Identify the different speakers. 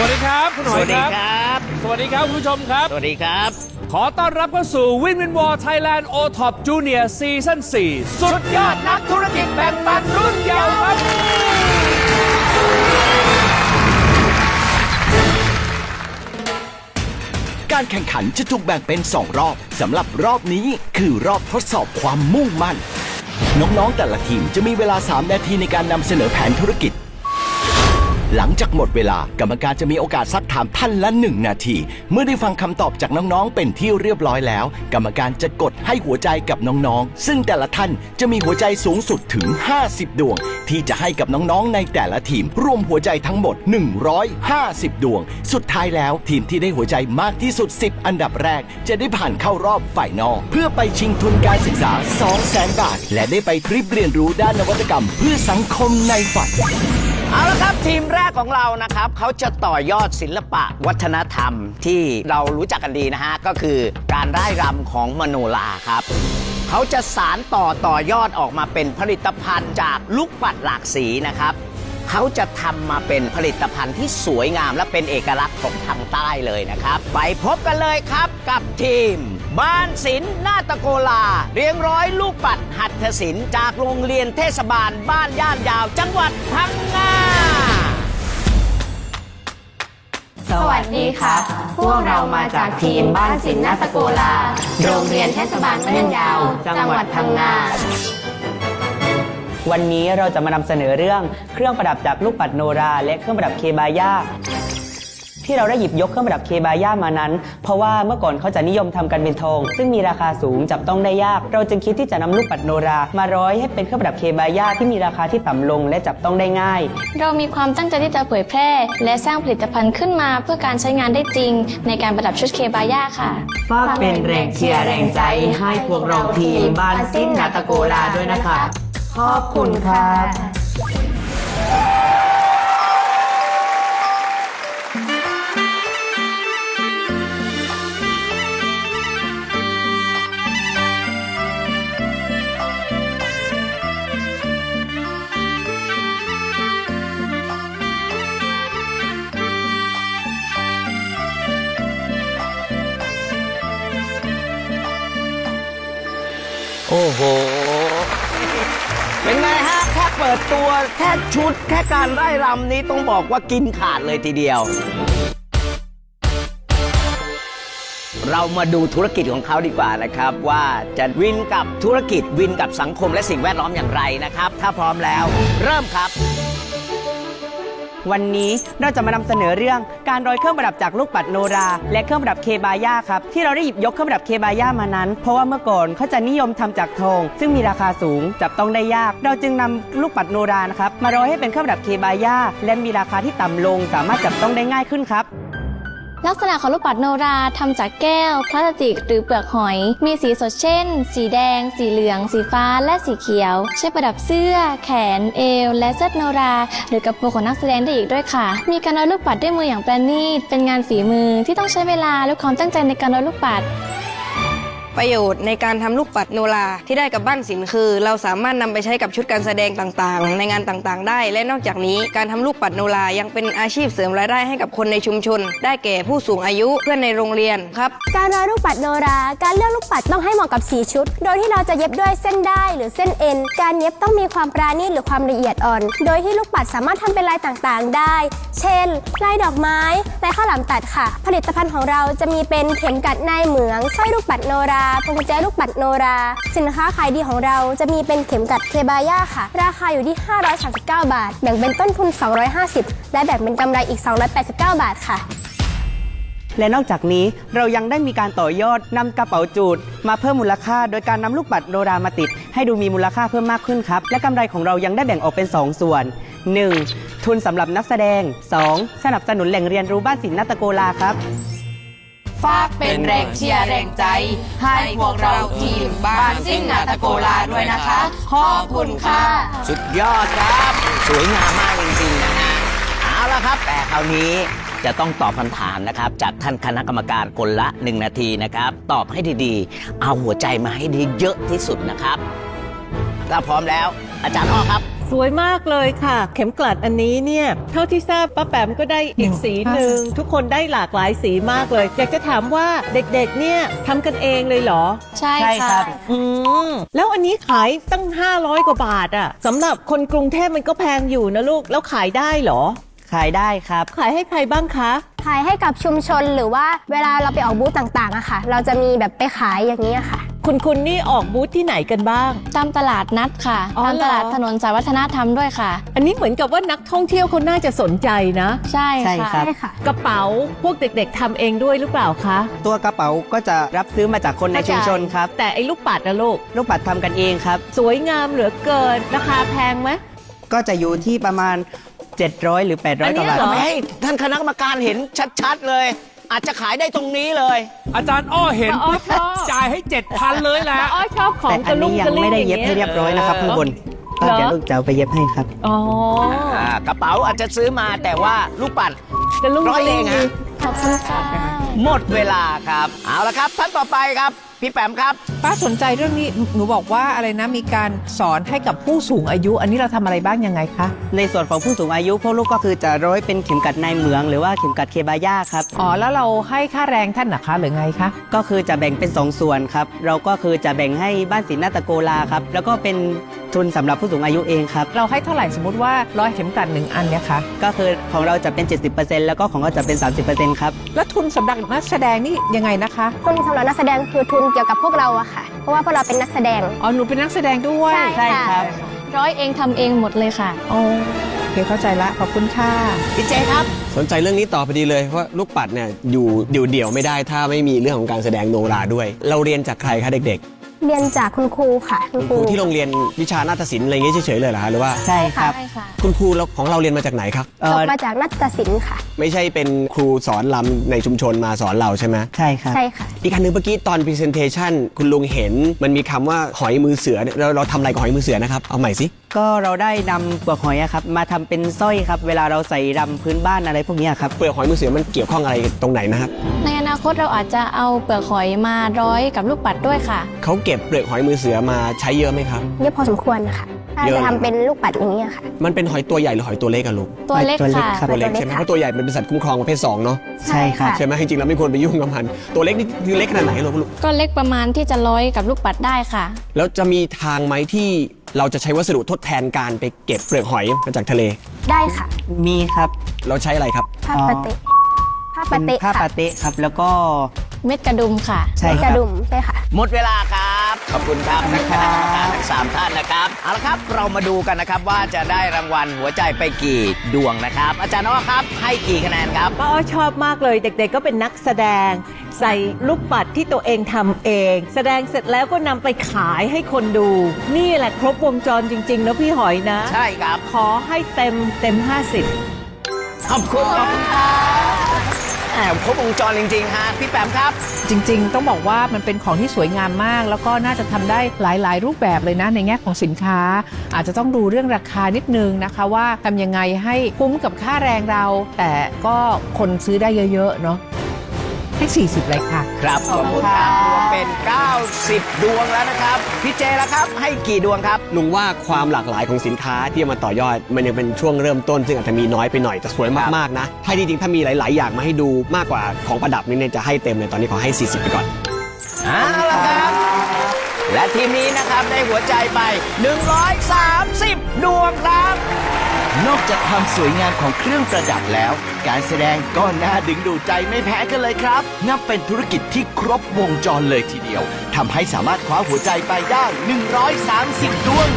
Speaker 1: วัสดีครับคุณห
Speaker 2: ส
Speaker 1: น่อ
Speaker 2: วั
Speaker 1: ย
Speaker 2: สดี
Speaker 1: ครับ
Speaker 2: ครับ
Speaker 1: สวัสดีครับคุณผู้ชมครับ
Speaker 2: สวัสดีครับ
Speaker 1: ขอต้อนรับเข้าสู่วินวินวอร์ไทยแลนด์โอท็อปจูเนียร์ซีซั่น4สุดยอดนักธุรกิจแบ่งปันรุ่นเยาว์ครับ
Speaker 3: การแข่งขันจะถูกแบ่งเป็น 2 รอบสำหรับรอบนี้คือรอบทดสอบความมุ่งมั่น น้องๆแต่ละทีมจะมีเวลา 3 นาทีในการนำเสนอแผนธุรกิจ หลังจากหมดเวลากรรมการจะมีโอกาสซักถามท่านละ1นาที เมื่อได้ฟังคำตอบจากน้องๆ เป็นที่เรียบร้อยแล้ว กรรมการจะกดให้หัวใจกับน้องๆ ซึ่งแต่ละท่านจะมีหัวใจสูงสุดถึง 50 ดวง ที่จะให้กับน้องๆ ในแต่ละทีม รวมหัวใจทั้งหมด 150 ดวง สุดท้ายแล้วทีมที่ได้หัวใจมากที่สุด 10 อันดับแรก จะได้ผ่านเข้ารอบฝ่ายนอกเพื่อไปชิงทุนการศึกษา 200,000 บาท และได้ไปทริปเรียนรู้ด้านนวัตกรรม เพื่อสังคมในฝัน
Speaker 2: เอาละครับทีมแรกของเรานะครับเขาจะต่อยอดศิลปะวัฒนธรรมที่เรารู้จักกันดีนะฮะ ก็คือการร่ายรำของมโนราครับ เขาจะสารต่อต่อยอดออกมาเป็นผลิตภัณฑ์จากลูกปัดหลากสีนะครับ เขาจะทำมาเป็นผลิตภัณฑ์ที่สวยงามและเป็นเอกลักษณ์ของทางใต้เลยนะครับ ไปพบกันเลยครับกับทีม บ้านศิลป์นาตะโกลา เรียงร้อยลูกปัดหัตถศิลป์จากโรงเรียนเทศบาลบ้านย่านยาว จังหวัดพังงา
Speaker 4: ดีครับ พวกเรามาจากทีมบ้านศิลป์นาตะโกลา โรงเรียนเทศบาลบ้านยาว จังหวัดพังงา
Speaker 5: วันนี้เราจะมานำเสนอเรื่องเครื่องประดับจากลูกปัดโนรา และเครื่องประดับเคบาย่า ที่เราได้หยิบยกเครื่องประดับเคบาย่ามานั้น เพราะว่าเมื่อก่อนเขาจะนิยมทำกันเป็นทอง ซึ่งมีราคาสูงจับต้องได้ยาก เราจึงคิดที่จะนำลูกปัดโนรามาร้อยให้เป็นเครื่องประดับเคบาย่าที่มีราคาที่ต่ำลงและจับต้องได้ง่าย
Speaker 4: เรามีความตั้งใจที่จะเผยแพร่ และสร้างผลิตภัณฑ์ขึ้นมา เพื่อการใช้งานได้จริง ในการประดับชุดเคบาย่าค่ะ
Speaker 5: ฝากเป็นแรงเชียร์แรงใจให้พวกเราทีมบ้านสิ้นนาตะโกลาด้วยนะคะขอบคุณครั
Speaker 2: โห เป็นไงฮะ แค่เปิดตัวแค่ชุด แค่การไล่รำนี้ต้องบอกว่ากินขาดเลยทีเดียว เรามาดูธุรกิจของเขาดีกว่านะครับ ว่าจะวินกับธุรกิจวินกับสังคมและสิ่งแวดล้อมอย่างไรนะครับ ถ้าพร้อมแล้ว เริ่มครับ
Speaker 5: วันนี้เราจะมานำเสนอเรื่องการร้อยเครื่องประดับจากลูกปัดโนรา และเครื่องประดับเคบาย่าครับที่เราได้หยิบยกเครื่องประดับเคบาย่ามานั้น เพราะว่าเมื่อก่อนเขาจะนิยมทำจากทอง ซึ่งมีราคาสูงจับต้องได้ยาก เราจึงนำลูกปัดโนรานะครับมาร้อยให้เป็นเครื่องประดับเคบาย่าและมีราคาที่ต่ำลง สามารถจับต้องได้ง่ายขึ้นครับ
Speaker 4: ลักษณะของลูกปัดโนราทำจากแก้ว พลาสติก หรือเปลือกหอย มีสีสดเช่น สีแดง สีเหลือง สีฟ้า และสีเขียว ใช้ประดับเสื้อ แขน เอว และเสื้อโนรา หรือกระโปรงของนักแสดงได้อีกด้วยค่ะ มีการร้อยลูกปัดด้วยมืออย่างประณีต เป็นงานฝีมือที่ต้องใช้เวลาและความตั้งใจในการร้อยลูกปัด
Speaker 6: ประโยชน์ในการทำลูกปัดโนราที่ได้กับบ้านศิลป์คือ เราสามารถนำไปใช้กับชุดการแสดงต่างๆ ในงานต่างๆ ได้ และนอกจากนี้การทำลูกปัดโนรายังเป็นอาชีพเสริมรายได้ให้กับคนในชุมชน ได้แก่ผู้สูงอายุเพื่อนในโรงเรียนครับ
Speaker 7: การร้อยลูกปัดโนรา การเลือกลูกปัดต้องให้เหมาะกับสีชุด โดยที่เราจะเย็บด้วยเส้นได้หรือเส้นเอ็น การเย็บต้องมีความปราณีตหรือความละเอียดอ่อน โดยที่ลูกปัดสามารถทำเป็นลายต่างๆ ได้ เช่น ลายดอกไม้ลายข้าวหลามตัดค่ะ ผลิตภัณฑ์ของเราจะมีเป็นเข็มกัดนายเหมืองสร้อยลูกปัดโนราราพวงกุญแจลูกปัดโนรา สินค้าขายดีของเราจะมีเป็นเข็มกัดเคบาย่าค่ะ ราคาอยู่ที่ 539 บาท แบ่งเป็นต้นทุน 250 และแบ่งเป็นกำไรอีก 289 บาทค่ะ
Speaker 5: และนอกจากนี้เรายังได้มีการต่อยอดนำกระเป๋าจูด มาเพิ่มมูลค่าโดยการนำลูกปัดโนรามาติด ให้ดูมีมูลค่าเพิ่มมากขึ้นครับ และกำไรของเรายังได้แบ่งออกเป็น 2 ส่วน 1. ทุนสำหรับนักแสดง 2. สนับสนุนแหล่งเรียนรู้บ้านศิลป์นาตะโกลาครับ
Speaker 6: ฝากเป็นแรงเชียร์แรงใจ ให้พวกเราทีมบ้านซิ่งนาตะโกลาด้วยนะคะ ขอบคุณค่ะ
Speaker 2: สุดยอดครับ สวยงามมากจริงๆนะฮะเอาละครับ แต่คราวนี้จะต้องตอบคำถามนะครับ จากท่านคณะกรรมการคนละ 1 นาทีนะครับ ตอบให้ดีๆ เอาหัวใจมาให้ดีเยอะที่สุดนะครับถ้าพร้อมแล้ว อาจารย์อ้อครับ
Speaker 8: สวยมากเลยค่ะ เข็มกลัดอันนี้เนี่ย เท่าที่ทราบป้าแปมก็ได้อีกสีหนึ่งทุกคนได้หลากหลายสีมากเลย อยากจะถามว่าเด็กๆ เนี่ยทำกันเองเลยเหรอ
Speaker 4: ใช่
Speaker 5: ใช่ครั
Speaker 4: ค่ะ
Speaker 5: บ
Speaker 8: อืมแล้วอันนี้ขายตั้ง 500 กว่าบาทอะสำหรับคนกรุงเทพมันก็แพงอยู่นะลูกแล้วขายได้เหรอ
Speaker 5: ขายได้ครับ
Speaker 8: ขายให้ใครบ้างคะ
Speaker 7: ขายให้กับชุมชนหรือว่าเวลาเราไปออกบูธต่างๆอะค่ะ เราจะมีแบบไปขายอย่างนี้ยค่ะ
Speaker 8: คุณคุณนี่ออกบูธที่ไหนกันบ้าง
Speaker 4: ตามตลาดนัดค่ะ
Speaker 8: อ๋อ
Speaker 4: ตามตลาด
Speaker 8: เหรอ
Speaker 4: ถนนสายวัฒนธรรมด้วยค่ะ
Speaker 8: อันนี้เหมือนกับว่านักท่องเที่ยวเขาน่าจะสนใจนะ
Speaker 4: ใช่
Speaker 5: ใช่
Speaker 4: ค่ะ
Speaker 5: ครับ
Speaker 7: ใช่ค่ะ
Speaker 8: กระเป๋าพวกเด็กๆทำเองด้วยหรือเปล่าคะ
Speaker 5: ตัวกระเป๋าก็จะรับซื้อมาจากคนในชุมชนครับ
Speaker 8: แต่ไอ้ลูกปัดนะลูก
Speaker 5: ลูกปัดทำกันเองครับ
Speaker 8: สวยงามเหลือเกิน ราคาแพงไหม
Speaker 5: ก็จะอยู่ที่ประมาณ 700 หรือ 800
Speaker 8: อัน
Speaker 5: ก
Speaker 8: นี้
Speaker 5: ว่าบาท
Speaker 8: เหรอ
Speaker 2: ให้ท่านคณะกรรมการเห็นชัด ๆ เลย อาจจะขายได้ตรงนี้เลย
Speaker 1: อาจารย์อ้อเห็น
Speaker 8: อ้อ
Speaker 1: ปุ๊บ
Speaker 8: ชอบ
Speaker 1: จ่ายให้เจ็ดพันเลยแหละ
Speaker 8: อ้อชอบของ
Speaker 5: แต่
Speaker 8: ก
Speaker 5: อั
Speaker 8: ระ
Speaker 5: น
Speaker 8: ลุ่
Speaker 5: นี้
Speaker 8: ม
Speaker 5: ยั
Speaker 8: กระ
Speaker 5: ง
Speaker 8: ลิ่ง
Speaker 5: ไม่ได้
Speaker 8: อาง
Speaker 5: เย็บ
Speaker 8: งี้
Speaker 5: ให้เรียบร้อยนะครับข้างบนก็
Speaker 8: เหรอ
Speaker 5: เดี๋ยวลูกจะเอาไปเย็บให้ครับ
Speaker 8: อ๋อ
Speaker 2: อ่ากระเป๋าอาจจะซื้อมาแต่ว่าลูกปัด
Speaker 8: กระลุ่ม
Speaker 2: ร้อย
Speaker 8: กระลิ่ง
Speaker 2: เองฮะ
Speaker 4: ขอบคุณค่ะ
Speaker 2: หมดเวลาครับ เอาละครับท่านต่อไปครับ พี่แปมครับ
Speaker 9: ป้าสนใจเรื่องนี้หนูบอกว่าอะไรนะมีการสอนให้กับผู้สูงอายุ อันนี้เราทำอะไรบ้างยังไงคะ
Speaker 5: ในส่วนของผู้สูงอายุพวกลูกก็คือจะร้อยเป็นเข็มกัดในเหมืองหรือว่าเข็มกัดเคบาย่าครับ
Speaker 9: อ๋อแล้วเราให้ค่าแรงท่านนะคะหรือไงคะ
Speaker 5: ก็คือจะแบ่งเป็น 2 ส่วนครับ เราก็คือจะแบ่งให้บ้านศิลป์นาตะโกลาครับ แล้วก็เป็นทุนสำหรับผู้สูงอายุเองครับ
Speaker 9: เราให้เท่าไหร่สมมติว่าร้อยเข็มกลัดหนึ่งอันเนี่ยคะ
Speaker 5: ก็คือของเราจะเป็น 70%แล้วก็ของเขาจะเป็น 30%ครับ
Speaker 9: แล้วทุนสำหรับนักแสดงนี่ยังไงนะคะ
Speaker 7: ทุนสำหรับนักแสดงคือทุนเกี่ยวกับพวกเราอะค่ะ เพราะว่าพวกเราเป็นนักแสดง
Speaker 9: อ๋อ หนูเป็นนักแสดงด้วย
Speaker 7: ใช่
Speaker 5: ใช่ครับ
Speaker 4: ร้อยเองทำเองหมดเลยค่ะ
Speaker 9: โอเคเข้าใจละ ขอบคุณค่ะ
Speaker 2: พี่เจครับ
Speaker 10: สนใจเรื่องนี้ต่อพอดีเลยเพราะลูกปัดเนี่ยอยู่เดี่ยวๆไม่ได้ถ้าไม่มีเรื่องของการแสดงโนราด้วย เราเรียนจากใครคะเด็ก
Speaker 7: เรียนจากคุณครูค่ะ
Speaker 10: ๆคุณครูที่โรงเรียนวิชานาฏศิลป์อะไรอย่างเงี้ยเฉยๆเลยเหรอคะหรือว่า
Speaker 5: ใช่ครับ
Speaker 4: ใช่ค่ะ
Speaker 10: คุณครูเราของเราเรียนมาจากไหนครับ
Speaker 5: เอ่
Speaker 7: จบ
Speaker 5: อ
Speaker 7: มาจากนัตศิลป์ค่ะ
Speaker 10: ไม่ใช่เป็นครูสอนลำในชุมชนมาสอนเราใช่ไหม
Speaker 5: ใช่ครับ
Speaker 7: ใช่ค่ะ
Speaker 10: อีกอันหนึงเมื่อกี้ตอน presentation คุณลุงเห็นมันมีคำว่าหอยมือเสือเนี่ยเราเราทำอะไรกับหอยมือเสือนะครับ เอาใหม่สิ
Speaker 5: ก็เราได้นำเปลือกหอยอะครับมาทำเป็นสร้อยครับ เวลาเราใส่รำพื้นบ้านอะไรพวกเนี้ยครับ
Speaker 10: เปลือกหอยมือเสือมันเกี่ยวข้องอะไรตรงไหนนะครับ
Speaker 4: ในอนาคตเราอาจจะเอาเปลือกหอยมาร้อยกับลูกปัดด้วยค่ะ
Speaker 10: เขาเก็บเปลือกหอยมือเสือมาใช้เยอะไหมครับ
Speaker 7: เยอะพอสมควรนะคะถ้า
Speaker 10: เยอะ
Speaker 7: จะทำเป็นลูกปัดอย่างนี้ยค่ะ
Speaker 10: มันเป็นหอยตัวใหญ่หรือหอยตัวเล็กอะลูก
Speaker 4: ตัวเล็ก
Speaker 5: ตัวเล็ก
Speaker 4: ค่ะ
Speaker 5: ครับ
Speaker 10: ตัวเล็ก
Speaker 7: ตัวเล็ก
Speaker 10: ใช่ไหม
Speaker 7: ค่ะ
Speaker 10: เพราะตัวใหญ่เป็นสัตว์คุ้มครองประเภทสองเนาะ
Speaker 5: ใช่ครับ
Speaker 10: ใช่ไหมจริงๆเราไม่ควรไปยุ่งกับมันตัวเล็กนี่คือเล็กขนาดไหนลูกลูก
Speaker 4: ก็เล็กประมาณที่จะร้อยกับลูกปัดได้ค่ะ
Speaker 10: แล้วจะมีทางไหมที่ เราจะใช้วัสดุทดแทนการไปเก็บเปลือกหอยมาจากทะเล
Speaker 7: ได้ค่ะ
Speaker 5: มีครับ
Speaker 10: เราใช้อะไรครับ
Speaker 7: ผ้าปาเตะผ้า
Speaker 5: เป็
Speaker 7: ปานเตะ
Speaker 5: ผ้า
Speaker 7: ค่ะ
Speaker 5: ปาเตะครับ แล้วก็
Speaker 4: เม็ดกระดุมค่ะ
Speaker 5: ใช่
Speaker 7: ก
Speaker 5: ครั
Speaker 7: ระ
Speaker 5: บ
Speaker 7: ดุมใช่ค่ะ
Speaker 2: หมดเวลาครับ ขอบคุณครับท่านคณะกรรมการทั้งสามท่านนะครับ เอาละครับ เรามาดูกันนะครับว่าจะได้รางวัลหัวใจไปกี่ดวงนะครับ อาจารย์อ้อครับ ให้กี่คะแนนครับ
Speaker 8: ป้าอ้อชอบมากเลย เด็กๆก็เป็นนักแสดง ใส่ลูกปัดที่ตัวเองทำเอง แสดงเสร็จแล้วก็นำไปขายให้คนดู นี่แหละครบวงจรจริงๆนะพี่หอยนะ
Speaker 2: ใช่ครับ
Speaker 8: ขอให้เต็มเต็ม 50
Speaker 2: ขอบคุณครับแอบครบวงจรจริงๆฮะพี่แปมครับ
Speaker 9: จริงๆ ต้องบอกว่ามันเป็นของที่สวยงามมาก แล้วก็น่าจะทำได้หลายๆ รูปแบบเลยนะในแง่ของสินค้า อาจจะต้องดูเรื่องราคานิดนึงนะคะ ว่าทำยังไงให้คุ้มกับค่าแรงเรา แต่ก็คนซื้อได้เยอะๆเนาะ ให้ 40 เลยค่ะ
Speaker 2: ครับขอบคุณครับรวมเป็น 90 ดวงแล้วนะครับ พี่เจแล้วครับ ให้กี่ดวงครับ
Speaker 10: ลุงว่าความหลากหลายของสินค้าที่เอามาต่อยอด มันยังเป็นช่วงเริ่มต้น ซึ่งอาจจะมีน้อยไปหน่อยแต่สวยมากๆนะถ้าจริงๆถ้ามีหลาย ๆ อย่างมาให้ดูมากกว่าของประดับนี่เนี่ยจะให้เต็มเลยตอนนี้ขอให้ 40 ไปก่อน
Speaker 2: เอาละครับ และทีมนี้นะครับได้หัวใจไป 130 ดวงครับ
Speaker 3: นอกจากความสวยงามของเครื่องประดับแล้ว การแสดงก็น่าดึงดูดใจไม่แพ้กันเลยครับ นับเป็นธุรกิจที่ครบวงจรเลยทีเดียวทำให้สามารถคว้าหัวใจไปได้ 130 ดวง